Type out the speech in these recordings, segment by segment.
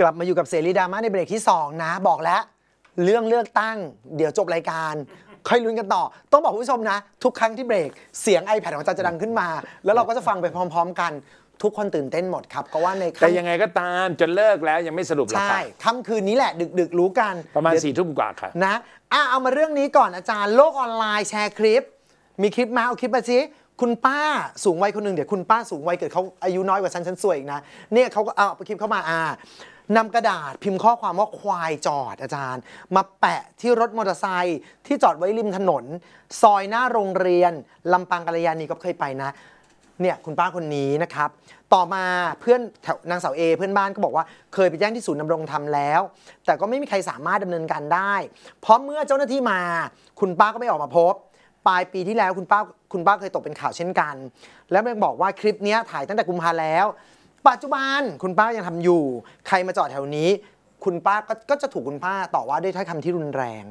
กลับมาอยู่กับเสรีดราม่าในเบรกที่ 2 นะ บอกแล้ว เรื่องเลือกตั้ง เดี๋ยวจบรายการ ค่อยลุ้นกันต่อ ต้องบอกคุณผู้ชมนะ ทุกครั้งที่เบรก เสียง iPad ของอาจารย์จะดังขึ้นมา แล้วเราก็จะฟังไปพร้อม ๆ กัน ทุกคนตื่นเต้นหมดครับก็ว่าในแต่ค่ำยังไงก็ตามจนเลิกแล้วยังไม่สรุปหรอกใช่ค่ะค่ำคืนนี้แหละ ดึก ๆ รู้กันประมาณเดี๋ยว สี่ทุ่มกว่าค่ะ นะอะเอามาเรื่องนี้ก่อนอาจารย์ โลกออนไลน์แชร์คลิป มีคลิปมาเอาคลิปมาสิคุณป้าสูงวัยคนหนึ่งเดี๋ยวคุณป้าสูงวัยเกิดเขาอายุน้อยกว่าฉันฉันสวยอีกนะเนี่ยเขาก็เอาคลิปเข้ามาอ่า นำกระดาษพิมพ์ข้อความว่าควายจอดอาจารย์ มาแปะที่รถมอเตอร์ไซค์ที่จอดไว้ริมถนน ซอยหน้าโรงเรียนลำปางกัลยาณีก็เคยไปนะเนี่ยคุณป้าคนนี้นะครับ ต่อมาเพื่อนแถวนางสาวเอเพื่อนบ้านก็บอกว่าเคยไปแจ้งที่ศูนย์ดำรงธรรมแล้ว แต่ก็ไม่มีใครสามารถดำเนินการได้ เพราะเมื่อเจ้าหน้าที่มา คุณป้าก็ไม่ออกมาพบ ปลายปีที่แล้วคุณป้าคุณป้าเคยตกเป็นข่าวเช่นกัน แล้วมันบอกว่าคลิปนี้ถ่ายตั้งแต่กุมภาแล้ว ปัจจุบันคุณป้ายังทำอยู่ ใครมาจอดแถวนี้ คุณป้าก็ก็จะถูกคุณป้าต่อว่าด้วยถ้อยคำที่รุนแรง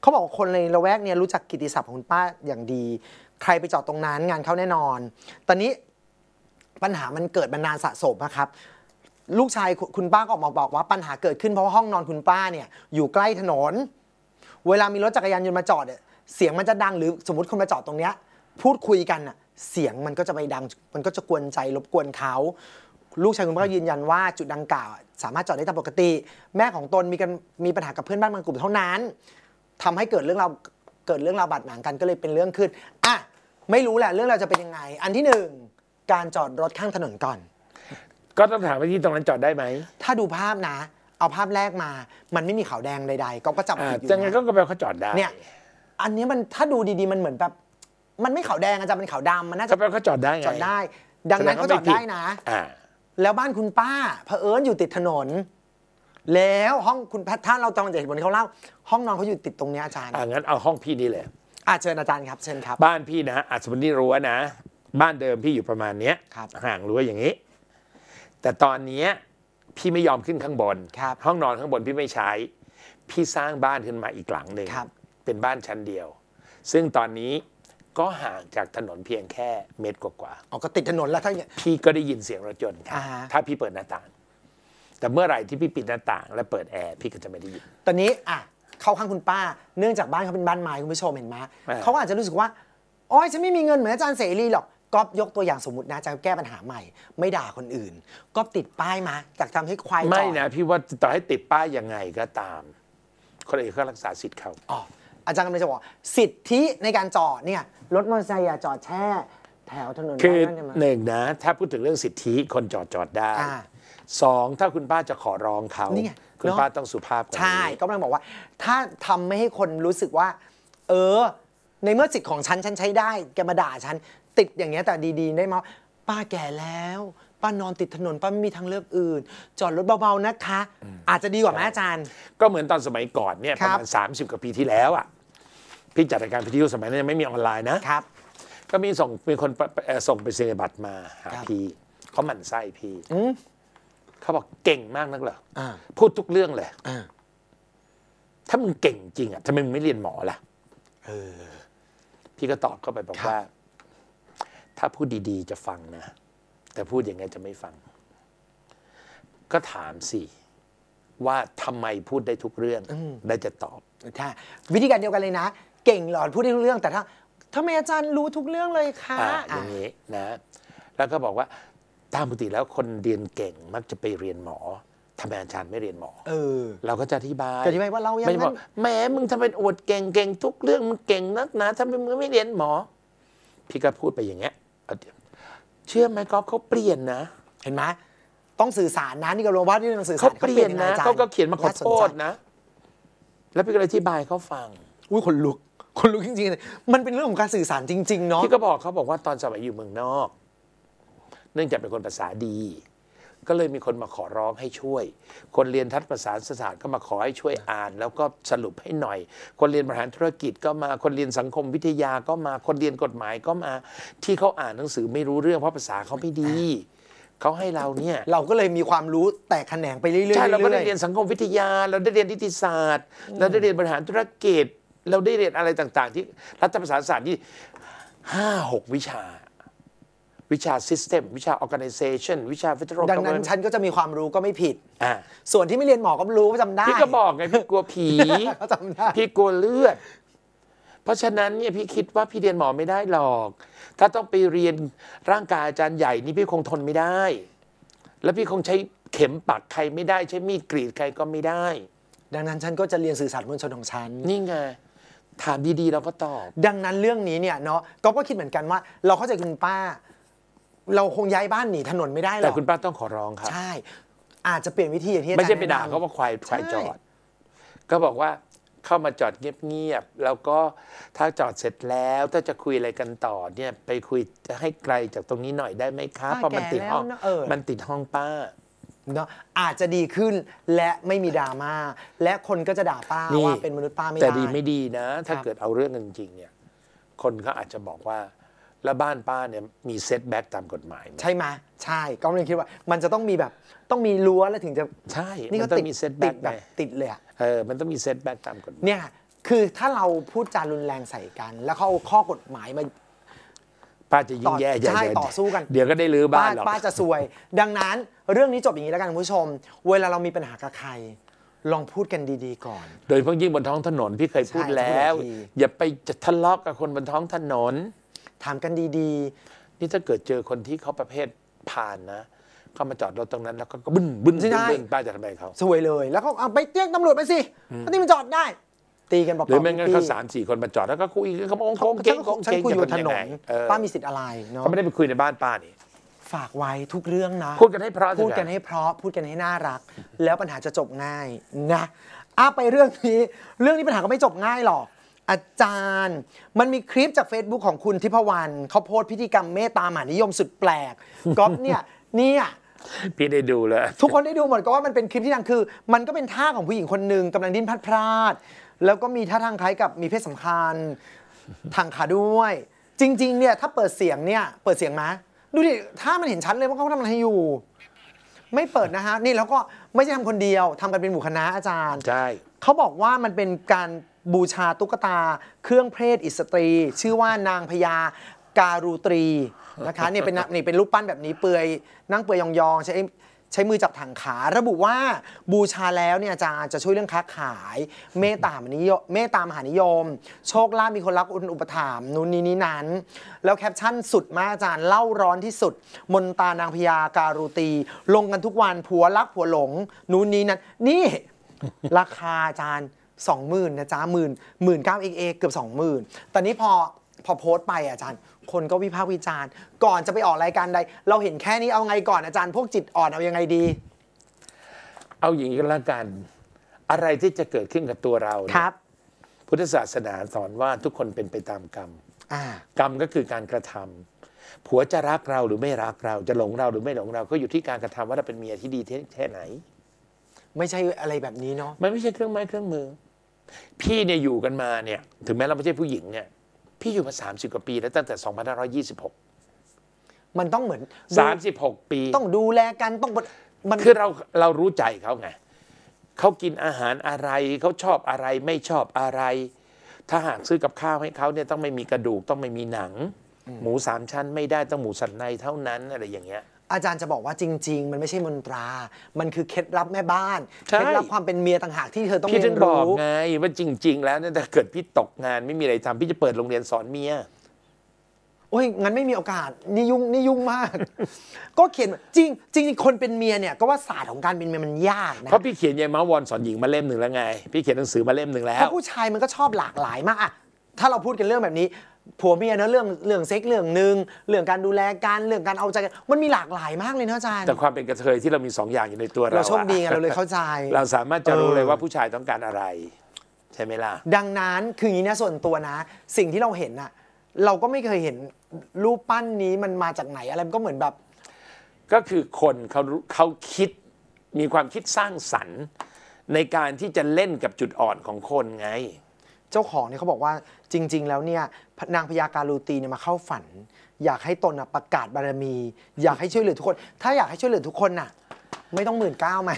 เขาบอกคนในละแวกเนี่ยรู้จักกิติศัพท์ของคุณป้าอย่างดี ใครไปจอดตรงนั้นงานเข้าแน่นอน ตอนนี้ปัญหามันเกิดมานานสะสมนะครับลูกชายคุณป้าก็ออกมาบอกว่าปัญหาเกิดขึ้นเพราะว่าห้องนอนคุณป้าเนี่ยอยู่ใกล้ถนน เวลามีรถจักรยานยนต์มาจอดเนี่ยเสียงมันจะดังหรือสมมติคนมาจอดตรงเนี้ยพูดคุยกันน่ะเสียงมันก็จะไปดังมันก็จะกวนใจรบกวนเขา ลูกชายคุณป้าก็ยืนยันว่าจุดดังกล่าวอะสามารถจอดได้ตามปกติ แม่ของตนมีกันมีปัญหากับเพื่อนบ้านบางกลุ่มเท่านั้นทำให้เกิดเรื่องราวเกิดเรื่องราวบาดหมางกันก็เลยเป็นเรื่องขึ้นอะไม่รู้แหละเรื่องราวจะเป็นยังไง อันที่หนึ่งการจอดรถข้างถนนก่อน ก็ต้องถามว่าที่ตรงนั้นจอดได้ไหม ถ้าดูภาพนะ เอาภาพแรกมา มันไม่มีขาวแดงใดๆ ก็ก็จับอ่าผิดอยู่จังไงนะก็ก็แปลว่าเขาจอดได้เนี่ยอันนี้มันถ้าดูดีๆมันเหมือนแบบมันไม่ขาวแดงอาจารย์มันขาวดำมันน่าก็จะแปลว่าเขาจอดได้ไงจอดได้ ดังนั้นเขาจอดได้นะอ่า แล้วบ้านคุณป้าเผอิญอยู่ติดถนน แล้วห้องคุณถ้าเราตองจะเห็นบนเขาเล่า ห้องนอนเขาอยู่ติดตรงเนี้ยอาจารย์อ่างั้นเอาห้องพี่นี่เลยอะเชิญอาจารย์ครับเชิญครับ บ้านพี่นะอาจสมมตินี่รั้วนะ บ้านเดิมพี่อยู่ประมาณเนี้ยครับ ห่างรั้วอย่างนี้ แต่ตอนเนี้ยพี่ไม่ยอมขึ้นข้างบน ครับห้องนอนข้างบนพี่ไม่ใช้ พี่สร้างบ้านขึ้นมาอีกหลังหนึ่งครับ เป็นบ้านชั้นเดียว ซึ่งตอนนี้ ก็ห่างจากถนนเพียงแค่เมตรกว่าอ๋อก็ติดถนนแล้วถ้าอย่างๆพี่ก็ได้ยินเสียงรถยนต์ครับอ่าฮะถ้าพี่เปิดหน้าต่าง แต่เมื่อไหร่ที่พี่ปิดหน้าต่าง และเปิดแอร์พี่ก็จะไม่ได้ยิน ตอนนี้อะเข้าข้างคุณป้า เนื่องจากบ้านเขาเป็นบ้านไม้คุณผู้ชมเห็นไหมอ่าเขาก็อาจจะรู้สึกว่าโอ้ยฉันไม่มีเงินเหมือนอาจารย์เสรีหรอกก๊อฟยกตัวอย่างสมมตินะจะแก้ปัญหาใหม่ ไม่ด่าคนอื่นก๊อฟติดป้ายมาจากทำให้ควายจไม่อดนะพี่ว่าต่อให้ติดป้ายยังไงก็ตาม คนอื่นก็รักษาสิทธิ์เขา อ๋ออาจารย์กำลังจะบอกสิทธิในการจอดเนี่ยรถมอเตอร์ไซค์อย่าจอดแช่ แถวถนนคือบ้านนั่นใช่ไหมหนึ่งนะ ถ้าพูดถึงเรื่องสิทธิคนจอดจอดได้อ่า สองถ้าคุณป้าจะขอร้องเขานี่ไงคุณเนอะ ป้าต้องสุภาพกว่าใช่นี้ก็กำลังบอกว่า ถ้าทำไม่ให้คนรู้สึกว่า เออ ในเมื่อสิทธิ์ของฉันฉันใช้ได้แกมาด่าฉัน ติดอย่างเงี้ยแต่ดีๆ ได้มาป้าแก่แล้ว ป้านอนติดถนนป้าไม่มีทางเลือกอื่น จอดรถเบาๆนะคะ อาจจะดีกว่าไหมอาจารย์ ก็เหมือนตอนสมัยก่อนเนี่ยคปรัระบ มาณ30 กว่าปีที่แล้วอะพี่จัดรายการวิทยุสมัยนั้นยังไม่มีออนไลน์นะ ครับ ก็มีส่งมีคนเอ่อส่งไปเซ็นบัตรมาหาครับ พี่เขาหมั่นไส้พี่อืมเขาบอกเก่งมากนักเหรออ่าพูดทุกเรื่องเลย อ่าถ้ามึงเก่งจริงอะทำไมมึงไม่เรียนหมอล่ะ เออ พี่ก็ตอบเข้าไปบอกครับ ว่า ถ้าพูดดีๆจะฟังนะ แต่พูดอย่างไงจะไม่ฟัง ก็ถามสิว่าทำไมพูดได้ทุกเรื่องได้จะตอบใช่วิธีการเดียวกันเลยนะ เก่งเหรอพูดได้ทุกเรื่องแต่ถ้าทำไมอาจารย์รู้ทุกเรื่องเลยคะอ่าออะย่างนี้นะ แล้วก็บอกว่าตามปกติแล้วคนเรียนเก่งมักจะไปเรียนหมอทำไมอาจารย์ไม่เรียนหมอ เออ เราก็จะอธิบายจะอธิบายว่าเรายังไม่ใช่บอกนั้นแหมมึงทำเป็นอวดเก่งเก่งทุกเรื่องมึงเก่งนักนะทำไมมึงไม่เรียนหมอ พี่ก็พูดไปอย่างเงี้ย เอาเดี๋ยวเชื่อไหมก๊อฟเขาเปลี่ยนนะ เห็นไหมต้องสื่อสารนะนี่ก็รู้ว่านี่ต้องสื่อสาเขารเปลี่ยนนะอจรย์เขาก็เขียนมาขอโทษน่าสนใจนะ แล้วพี่ก็เลยอธิบายให้เขาฟัง อุ้ยคนลุก คนลุกจริงๆเลยมันเป็นเรื่องของการสื่อสารจริง ๆ เนาะพี่ก็บอกเขาบอกว่าตอนสมัยอยู่เมืองนอก เนื่องจากเป็นคนภาษาดี ก็เลยมีคนมาขอร้องให้ช่วย คนเรียนทัศประสานศาสตร์ก็มาขอให้ช่วยอ่าน แล้วก็สรุปให้หน่อย คนเรียนบริหารธุรกิจก็มาคนเรียนสังคมวิทยาก็มาคนเรียนกฎหมายก็มาที่เขาอ่านหนังสือไม่รู้เรื่องเพราะภาษาเขาไม่ดีเขาให้เราเนี่ยเราก็เลยมีความรู้แตกแขนงไปเรื่อยๆใช่เราก็ได้อยๆเรียนสังคมวิทยา เราได้เรียนนิติศาสตร์ เราได้เรียนบริหารธุรกิจ เราได้เรียนอะไรต่าง ๆ ที่รัฐประศาสตร์ที่ห้าหกวิชา วิชา System วิชา Organization วิชา Federal ดังนั้น Government ฉันก็จะมีความรู้ก็ไม่ผิด อะส่วนที่ไม่เรียนหมอก็รู้จำได้พี่ก็บอกไง พี่กลัวผีเขาจำได้ พี่กลัวเลือด เพราะฉะนั้นเนี่ยพี่คิดว่าพี่เรียนหมอไม่ได้หรอก ถ้าต้องไปเรียนร่างกายอาจารย์ใหญ่นี่พี่คงทนไม่ได้ แล้วพี่คงใช้เข็มปักใครไม่ได้ ใช้มีดกรีดใครก็ไม่ได้ ดังนั้นฉันก็จะเรียนสื่อสารมวลชนของฉัน นี่ไงถามดีๆเราก็ตอบ ดังนั้นเรื่องนี้เนี่ยเนาะก็ก็คิดเหมือนกันว่า เราเข้าใจคุณป้า เราคงย้ายบ้านหนีถนนไม่ได้หรแต่อกคุณป้าต้องขอร้องครับใช่ อาจจะเปลี่ยนวิธีอย่างที่อาจารย์ไม่ใช่ไปด่าแนะนำเขาว่าควายควายใช่จอด ก็บอกว่าเข้ามาจอดเงียบๆแล้วก็ถ้าจอดเสร็จแล้วถ้าจะคุยอะไรกันต่อเนี่ยไปคุยจะให้ไกลจากตรงนี้หน่อยได้ไหมครับเพราะมันติดห้องแก่แล้วนะเออมันติดห้องป้าเนาะอาจจะดีขึ้นและไม่มีดราม่าและคนก็จะด่าป้านี่ว่าเป็นมนุษย์ป้าไม่ได้แต่ดีไม่ดีนะ ถ้าครับเกิดเอาเรื่องกันจริงๆเนี่ย คนเขาอาจจะบอกว่า แล้วบ้านป้าเนี่ยมีเซตแบ็กตามกฎหมายไหมใช่ไหมใช่ก็เลยคิดว่า มันจะต้องมีแบบต้องมีรั้วแล้วถึงจะใช่นี่มัก็นต้อติดงมีเซตติแบ็ดกแบไงบติดเลยอะเออมันต้องมีเซตแบ็กตามกฎหมายเนี่ยคือถ้าเราพูดจารุนแรงใส่กัน แล้วเขาเอาข้อกฎหมายมาป้าจะยิ่ต่งอแย่ใหญ่ใช่เลยต่อสู้กันเดี๋ยวก็ได้รื้อบ้าป้านหรอกป้าจะซวย ดังนั้นเรื่องนี้จบอย่างนี้แล้วกันคุณผู้ชม เวลาเรามีปัญหากับใคร ลองพูดกันดีๆก่อน โดยเฉพาะยิ่งบนท้องถนนพี่เคยพูดใช่แล้วพูดหลายทีอย่าไปจะทะเลาะกับคนบนท้องถนน ถามกันดีนี่ถ้าเกิดเจอคนที่เขาประเภทผ่านนะ เข้ามาจอดรถตรงนั้นแล้วก็บึ้นบึ้นบึ้นบึ้นป้าจะทำไมเขาๆซวยเลย แล้วเขาเอาไปแจ้งตำรวจไปสิเพราะนี่มันจอดได้ ตีกันเปล่าๆหรือไม่งั้นพี่เขาสามสี่คนมาจอดแล้วก็คุยกันเขาโงเขางเก่งโงฉันเก่งคุยอยู่บนถจะนทำงนไงเออป้ามีสิทธิ์อะไรเนาะเขาไม่ได้ไปคุยในบ้านป้านี่ฝากไว้ทุกเรื่องนะ พูดกันให้เพราะพูดกันเถอะให้เพราะพูดกันให้น่ารัก แล้วปัญหาจะจบง่ายนะอะไปเรื่องนี้ เรื่องนี้ปัญหาก็ไม่จบง่ายหรอก อาจารย์ มันมีคลิปจาก Facebook ของคุณทิพวรรณเขาโพสต์พิธีกรรมเมตตามหานิยมสุดแปลกก๊อฟเนี่ยเนี่ยพี่ได้ดูเลยทุกคนได้ดูหมดก็ว่ามันเป็นคลิปที่ดังคือ มันก็เป็นท่าของผู้หญิงคนหนึ่งกำลังดิ้นพลัดพลาด แล้วก็มีท่าทางคล้ายกับมีเพศสัมพันธ์ทางขาด้วย จริง ๆ เนี่ยถ้าเปิดเสียงเนี่ยเปิดเสียงไหมดูดิถ้ามันเห็นชัดเลยว่าเขาทำอะไรอยู่ ไม่เปิดนะฮะนี่แล้วก็ไม่ใช่ทำคนเดียวทำกันเป็นหมู่คณะอาจารย์ใช่เขาบอกว่ามันเป็นการ บูชาตุ๊กตา เครื่องเพศอิสตรี ชื่อว่านางพญาการูตรีนะคะเนี่ยเป็นนี่เป็นรูปปั้นแบบนี้เปือยนั่งเปือยยองๆใช้ใช้มือจับถังขา ระบุว่าบูชาแล้วเนี่ยอาจารย์จะช่วยเรื่องค้าขาย เมตตามนิยมเมตตามหานิยม โชคลาภมีคนรักอุปถัมภ์นู้นนี้นี้นั้น แล้วแคปชั่นสุดมากอาจารย์เล่าร้อนที่สุด มนตานางพญาการูตี ลงกันทุกวันผัวรักผัวหลง นู้นนี้นั้น นี่ ราคาอาจารย์ สองหมื่นนะจ๊ะหมื่นหมื่นเก้าเอกเกือบสองหมื่นตอนนี้พอพอโพสต์ไปอาจารย์ คนก็วิพากษ์วิจารณ์ ก่อนจะไปออกรายการใด เราเห็นแค่นี้เอาไงก่อนอาจารย์ พวกจิตอ่อนเอายังไงดี เอาอย่างนี้ก็แล้วกัน อะไรที่จะเกิดขึ้นกับตัวเราเนี่ยครับ พุทธศาสนาสอนว่าทุกคนเป็นไปตามกรรมอ่ากรรมก็คือการกระทำผัวจะรักเราหรือไม่รักเราจะหลงเราหรือไม่หลงเรา ก็อยู่ที่การกระทำว่าเราเป็นเมียที่ดีแค่ไหน ไม่ใช่อะไรแบบนี้เนาะมันไม่ใช่เครื่องไม้เครื่องมือ พี่เนี่ยอยู่กันมาเนี่ยถึงแม้เราไม่ใช่ผู้หญิงเนี่ยพี่อยู่มา 30 กว่าปีแล้วตั้งแต่ 2526 มันต้องเหมือนดู36 ปี ต้องดูแลกันต้องมันคือเราเรารู้ใจเขาไงเขากินอาหารอะไรเขาชอบอะไรไม่ชอบอะไร ถ้าหากซื้อกับข้าวให้เขาเนี่ยต้องไม่มีกระดูกต้องไม่มีหนัง หมูสามชั้นไม่ได้ต้องหมูสันในเท่านั้นอะไรอย่างเงี้ย อาจารย์จะบอกว่าจริง ๆ มันไม่ใช่มนตรา มันคือเคล็ดลับแม่บ้านใช่เคล็ดลับความเป็นเมียต่างหากที่เธอต้องพี่เรีถึยงนบอกรู้ไงว่าจริง ๆ แล้วเนี่ยถ้าเกิดพี่ตกงานไม่มีอะไรทำพี่จะเปิดโรงเรียนสอนเมีย โอ้ยงั้นไม่มีโอกาสนี่ยุ่งนี่ยุ่งมาก ก็เขียนจริงจริงๆคนเป็นเมียเนี่ยก็ว่าศาสตร์ของการเป็นเมียมันยากนะ เพราะพี่เขียนยายม้าวอนสอนหญิงมาเล่มหนึ่งแล้วไง พี่เขียนหนังสือมาเล่มหนึ่งแล้เพว ราะผู้ชายมันก็ชอบหลากหลายมากอะถ้าเราพูดกันเรื่องแบบนี้ ผัวเมียเนอะเรื่องเรื่องเซ็กเรื่องหนึ่งเรื่องการดูแลกันเรื่องการเอาใจกันมันมีหลากหลายมากเลยนะอาจารย์ แต่ความเป็นกระเทยที่เรามีสองอย่างอยู่ในตัวเราเราโชคดีไงอะเราเลยเข้าใจ เราสามารถจะรู้เออเลยว่าผู้ชายต้องการอะไร ใช่ไหมล่ะ ดังนั้นคืออย่างนี้นะส่วนตัวนะ สิ่งที่เราเห็นอะเราก็ไม่เคยเห็นรูปปั้นนี้มันมาจากไหนอะไรมันก็เหมือนแบบ ก็คือคนเขารู้เขาคิดมีความคิดสร้างสรรค์ ในการที่จะเล่นกับจุดอ่อนของคนไง เจ้าของเนี่ยเขาบอกว่าจริง ๆ แล้วเนี่ยนางพญาการูตีเนี่ยมาเข้าฝัน อยากให้ตนน่ะประกาศบารมี อยากให้ช่วยเหลือทุกคน ถ้าอยากให้ช่วยเหลือทุกคนน่ะ ไม่ต้องหมื่นเก้าไหม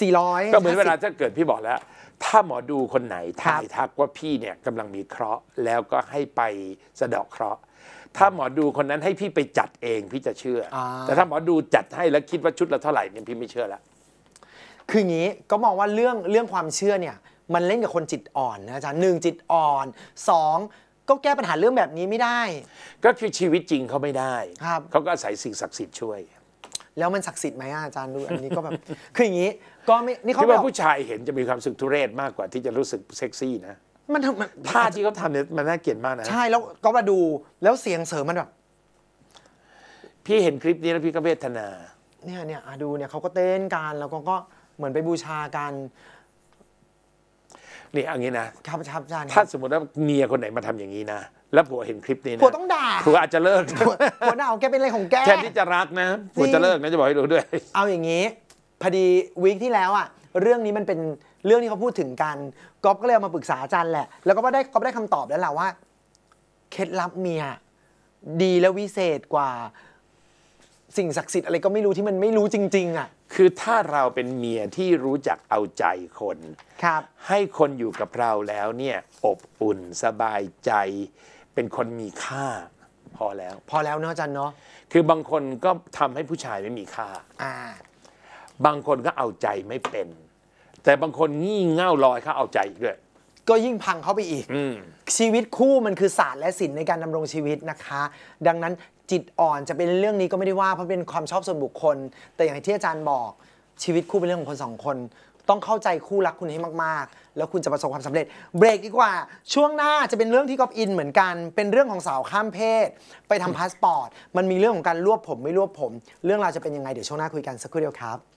สี่ร้อยก็เหมือนเวลาถ้าเกิดพี่บอกแล้ว ถ้าหมอดูคนไหนครับทายทักว่าพี่เนี่ยกำลังมีเคราะห์แล้วก็ให้ไปสะเดาะเคราะห์ถ้าหมอดูคนนั้นให้พี่ไปจัดเองพี่จะเชื่ออาแต่ถ้าหมอดูจัดให้แล้วคิดว่าชุดละเท่าไหร่เนี่ยพี่ไม่เชื่อละคืออย่างนี้ก็มองว่าเรื่องเรื่องความเชื่อเนี่ย มันเล่นกับคนจิตอ่อนนะอาจารย์หนึ่งจิตอ่อนสองก็แก้ปัญหาเรื่องแบบนี้ไม่ได้ ก็คือชีวิตจริงเขาไม่ได้ ครับ เขาก็อาศัยสิ่งศักดิ์สิทธิ์ช่วยแล้วมันศักดิ์สิทธิ์ไหมอะอาจารย์ดูอันนี้ก็แบบ คืออย่างนี้ ก็ไม่นี่เขาที่บว่าอกผู้ชายเห็นจะมีความรู้สึกทุเรศมากกว่าที่จะรู้สึกเซ็กซี่นะมันทำมันท่าที่เขาทำเนี่ยมันน่าเกลียดมากนะ ใช่แล้วก็มาดูแล้วเสียงเสริมมันแบบพี่เห็นคลิปนี้แล้วพี่ก็เวทนา เนี่ยเนี่ยอะดูเนี่ยเขาก็เต้นกันแล้วก็ก็เหมือนไปบูชากัน นี่เอันนี้นะครับครับอาจารย์ถ้าสมมติว่าเมียคนไหนมาทำอย่างนี้นะ แล้วผัวเห็นคลิปนี้นะผัวต้องด่าผัวอาจจะเลิกผัวผัวด่าเอาแกเป็นอะไรของแก แทนที่จะรักนะผัวจะเลิกนะจะบอกให้รู้ด้วย เอาอย่างนี้พอดีวีคที่แล้วอะเรื่องนี้มันเป็นเรื่องที่เขาพูดถึงกันก๊อฟก็เลยเอามาปรึกษาอาจารย์แหละ แล้วก็ได้ก๊อฟได้คำตอบแล้วแหละว่า เคล็ดลับเมีย ดีและวิเศษกว่า สิ่งศักดิ์สิทธิ์อะไรก็ไม่รู้ที่มันไม่รู้จริง ๆอะคือถ้าเราเป็นเมียที่รู้จักเอาใจคน ครับ ให้คนอยู่กับเราแล้วเนี่ยอบอุ่นสบายใจ เป็นคนมีค่า พอแล้ว พอแล้วเนาะอาจารย์เนาะคือบางคนก็ทำให้ผู้ชายไม่มีค่า อ่า บางคนก็เอาใจไม่เป็น แต่บางคนงี่เง่าลอยเขาเอาใจอีกด้วยก็ยิ่งพังเข้าไปอีก อืม ชีวิตคู่มันคือศาสตร์และศิลป์ในการดำรงชีวิตนะคะ ดังนั้น จิตอ่อนจะเป็นเรื่องนี้ก็ไม่ได้ว่าเพราะเป็นความชอบส่วนบุคคล แต่อย่างที่อาจารย์บอกชีวิตคู่เป็นเรื่องของคนสองคน ต้องเข้าใจคู่รักคุณให้มากๆ แล้วคุณจะประสบความสำเร็จ เบรกดีกว่า ช่วงหน้าจะเป็นเรื่องที่กอฟอินเหมือนกัน เป็นเรื่องของสาวข้ามเพศ ไปทำพาสปอร์ต มันมีเรื่องของการรวบผมไม่รวบผม เรื่องราวจะเป็นยังไงเดี๋ยวช่วงหน้าคุยกันสักครู่เดียวครับ